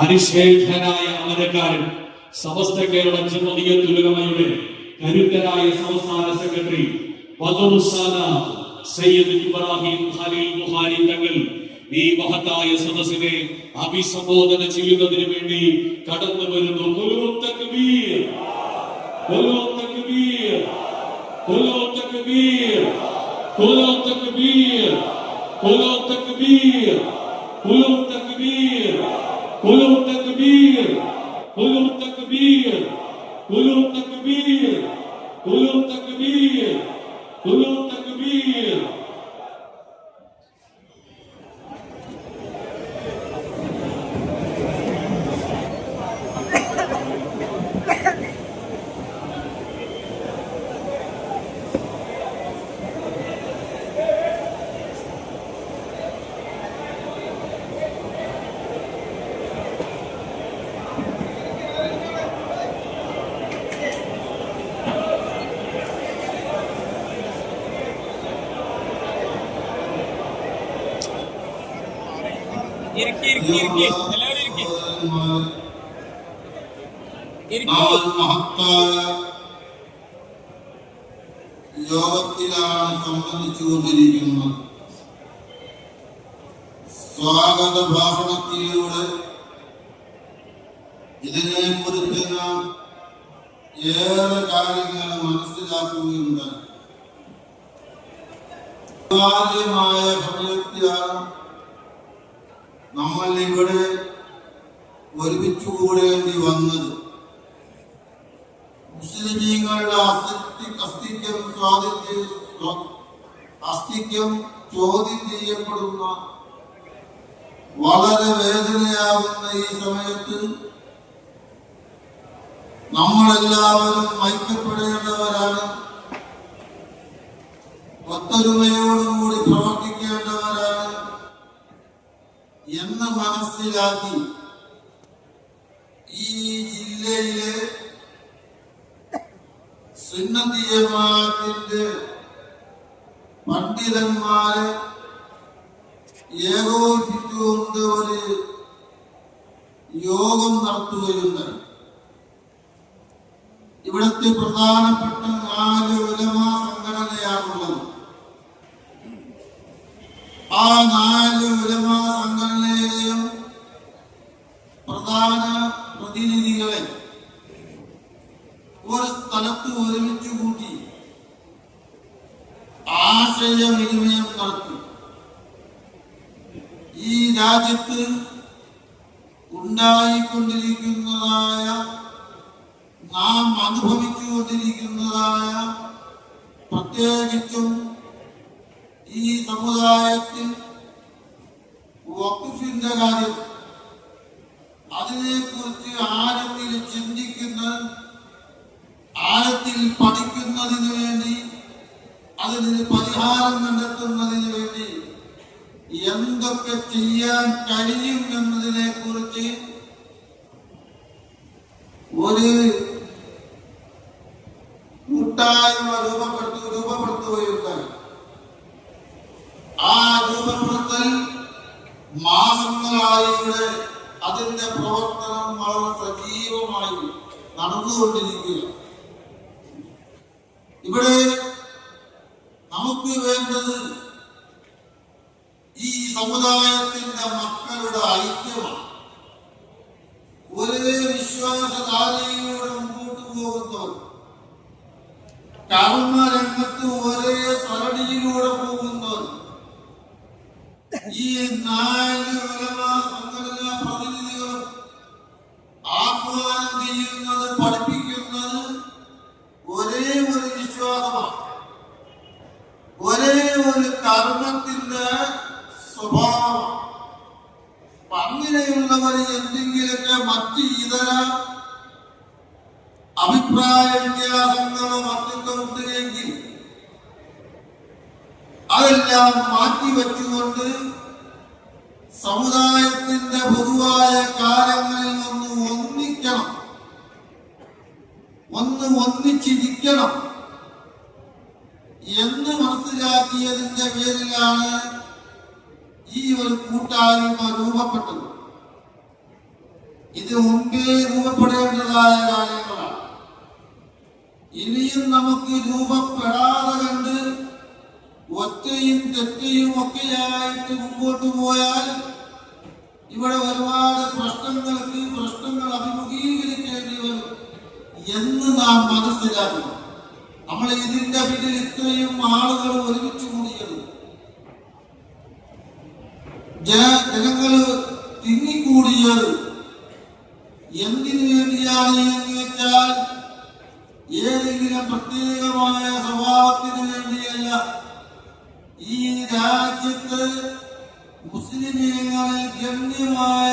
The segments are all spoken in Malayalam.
അനിശ്ചേഷനായ അമരക്കാരൻ സമസ്ത കേരള ജമീയത്തുലമയുടെ കരുത്തരായ സംസ്ഥാന സെക്രട്ടറി ബദറുസാന സയ്യിദ് ഇബ്രാഹിം ഖലീൽ ബുഖാരി തങ്ങൾ ഈ മഹത്തായ സദസ്സിനെ അഭിസംബോധന ചെയ്യുന്നതിന് വേണ്ടി കടന്നു വരുന്നു. തക്ബീർ തക്ബീർ തക്ബീർ. कुलु तकबीर कुलु तकबीर कुलु तकबीर कुलु तकबीर कुलु तकबीर कुलु तकबीर ഇരിക്കി ഇരിക്കി ഇരിക്കി. എല്ലാവരും ഇരിക്കി. യോഗത്തിലാണ് സംബന്ധിച്ചുകൊണ്ടിരിക്കുന്നത്. സ്വാഗത ഭാഷണത്തിലൂടെ ഇതിനെ കുറിച്ച് നാം ഏറെ കാര്യങ്ങൾ മനസ്സിലാക്കുകയുണ്ട് അനിവാര്യമായ സമയത്താണ് നമ്മൾ ഇവിടെ ഒരുമിച്ച് കൂടേണ്ടി വന്നത് മുസ്ലിമീങ്ങളുടെ അസ്തി അസ്തിത്വം സ്വാതന്ത്ര്യം സ്വ- അസ്തിത്വം ചോദ്യം ചെയ്യപ്പെടുന്ന വളരെ വേദനയാകുന്ന ഈ സമയത്ത് നമ്മളെല്ലാവരും ഐക്യപ്പെടേണ്ടവരാണ് ഒത്തൊരുമയോടുകൂടി പ്രവർത്തിക്കേണ്ടവരാണ് മനസ്സിലാക്കി. ഈ ജില്ലയിലെ സുന്നതിയമാത്തിന്റെ പണ്ഡിതന്മാരെ ഏകോപിപ്പിച്ചുകൊണ്ട് ഒരു യോഗം നടത്തുകയുണ്ടായി. ഇവിടുത്തെ പ്രധാനപ്പെട്ട നാല് സംഘടനയാണുള്ളത് ആ നാല് ഉലമാ സംഘടനയിലെയും പ്രധാന പ്രതിനിധികളെ ഒരു സ്ഥലത്ത് ഒരുമിച്ചു കൂട്ടി ആശയവിനിമയം നടത്തി. ഈ രാജ്യത്ത് ഉണ്ടായിക്കൊണ്ടിരിക്കുന്നതായ നാം അനുഭവിച്ചുകൊണ്ടിരിക്കുന്നതായ പ്രത്യേകിച്ചും ഈ സമുദായത്തിൽ വക്കുഫിന്റെ കാര്യം അതിനെക്കുറിച്ച് ആഴത്തിൽ ചിന്തിക്കുന്ന ആഴത്തിൽ പഠിക്കുന്നതിന് വേണ്ടി അതിന് പരിഹാരം കണ്ടെത്തുന്നതിന് വേണ്ടി എന്തൊക്കെ ചെയ്യാൻ കഴിയും എന്നതിനെ കുറിച്ച് ഒരു കൂട്ടായ്മ രൂപപ്പെടുത്തു രൂപപ്പെടുത്തുകയുണ്ടായി ആ രൂപപ്പെടുത്തൽ മാസങ്ങളായി ഇവിടെ അതിന്റെ പ്രവർത്തനം വളരെ സജീവമായി നടന്നുകൊണ്ടിരിക്കുക ഇവിടെ നമുക്ക് വേണ്ടത് ഈ സമുദായത്തിന്റെ മക്കളുടെ ഐക്യമാണ്. ഒരേ വിശ്വാസധാരയിലൂടെ മുമ്പോട്ട് പോകുന്നവർ കർമ്മ രംഗത്ത് ഒരേ സരണിയിലൂടെ പോകുന്നവർ ഈ നാല് ഉലമാ സംഘടനാ പ്രതിനിധികളും ആഹ്വാനം ചെയ്യുന്നത് പഠിപ്പിക്കുന്നത് ഒരേ ഒരു വിശ്വാസമാണ് ഒരേ ഒരു കർമ്മത്തിന്റെ സ്വഭാവം. അങ്ങനെയുള്ളവർ എന്തെങ്കിലുമൊക്കെ മറ്റ് ഇതര അഭിപ്രായ വ്യത്യാസങ്ങളോ മറ്റൊക്കെ ഉണ്ടെങ്കിൽ അതെല്ലാം മാറ്റിവെച്ചുകൊണ്ട് സമുദായത്തിന്റെ പൊതുവായ കാര്യങ്ങളിൽ ഒന്ന് ഒന്നിക്കണം. ഒന്ന് ഒന്നിച്ചിരിക്കണം. എന്ന് മനസ്സിലാക്കിയതിന്റെ പേരിലാണ് ഈ ഒരു കൂട്ടായ്മ രൂപപ്പെട്ടത്. ഇത് മുമ്പേ രൂപപ്പെടേണ്ടതായ കാര്യങ്ങളാണ്. ഇനിയും നമുക്ക് രൂപപ്പെടാതെ കണ്ട് ഒറ്റയും തെറ്റയും ഒക്കെയായിട്ട് മുമ്പോട്ട് പോയാൽ ഇവിടെ ഒരുപാട് പ്രശ്നങ്ങൾക്ക് പ്രശ്നങ്ങൾ അഭിമുഖീകരിക്കേണ്ടി വരും എന്ന് നാം മനസ്സിലാക്കണം നമ്മൾ ഇതിന്റെ പിന്നിൽ ഇത്രയും ആളുകൾ ഒരുമിച്ച് കൂടിയത് ജന ജനങ്ങൾ തിങ്ങിക്കൂടിയത് എന്തിനു വേണ്ടിയാണ് എന്ന് വെച്ചാൽ ഏതെങ്കിലും പ്രത്യേകമായ സ്വഭാവത്തിന് വേണ്ടിയല്ല. ഈ രാജ്യത്ത് മുസ്ലിമീങ്ങളിൽ ഗണ്യമായ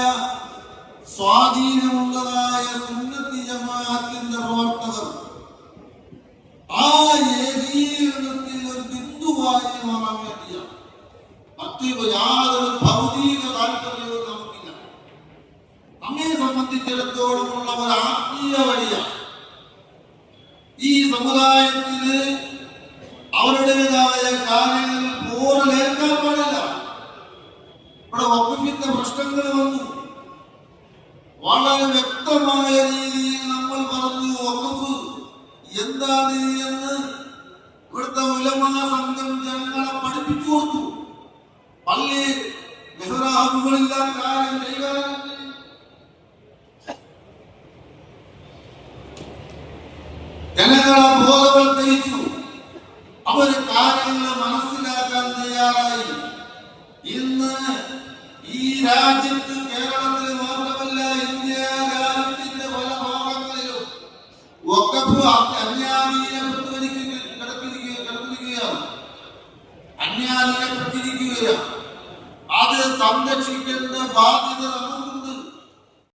സ്വാധീനമുള്ളതായ സുന്നത്തി ജമാഅത്തിന്റെ പ്രവർത്തകർ ആ ഏകീകരണത്തിൽ ഒരു ബിന്ദുവായി മാറാൻ മറ്റു യാതൊരു ഭൗതിക താല്പര്യവും നമുക്കില്ല. നമ്മെ സംബന്ധിച്ചിടത്തോളമുള്ള ഒരു ആത്മീയ വഴിയാണ് ഈ സമുദായത്തിന് അവരുടേതായ കാര്യങ്ങളിൽ പോറലേൽക്കാൻ പാടില്ല. ഇവിടെ വകുപ്പിന്റെ പ്രശ്നങ്ങൾ വന്നു. വളരെ വ്യക്തമായ രീതിയിൽ നമ്മൾ പറഞ്ഞു വകുപ്പ് എന്താണ് എന്ന് ഇവിടുത്തെ ഉലമാ സംഘം ജനങ്ങളെ പഠിപ്പിച്ചു കൊടുത്തു. പള്ളി മെഹ്റാബുകളെല്ലാം കാര്യം കൈകാര്യം ചെയ്യും. ജനങ്ങളെ ബോധവൽക്കരിച്ചു അവർ കാര്യങ്ങൾ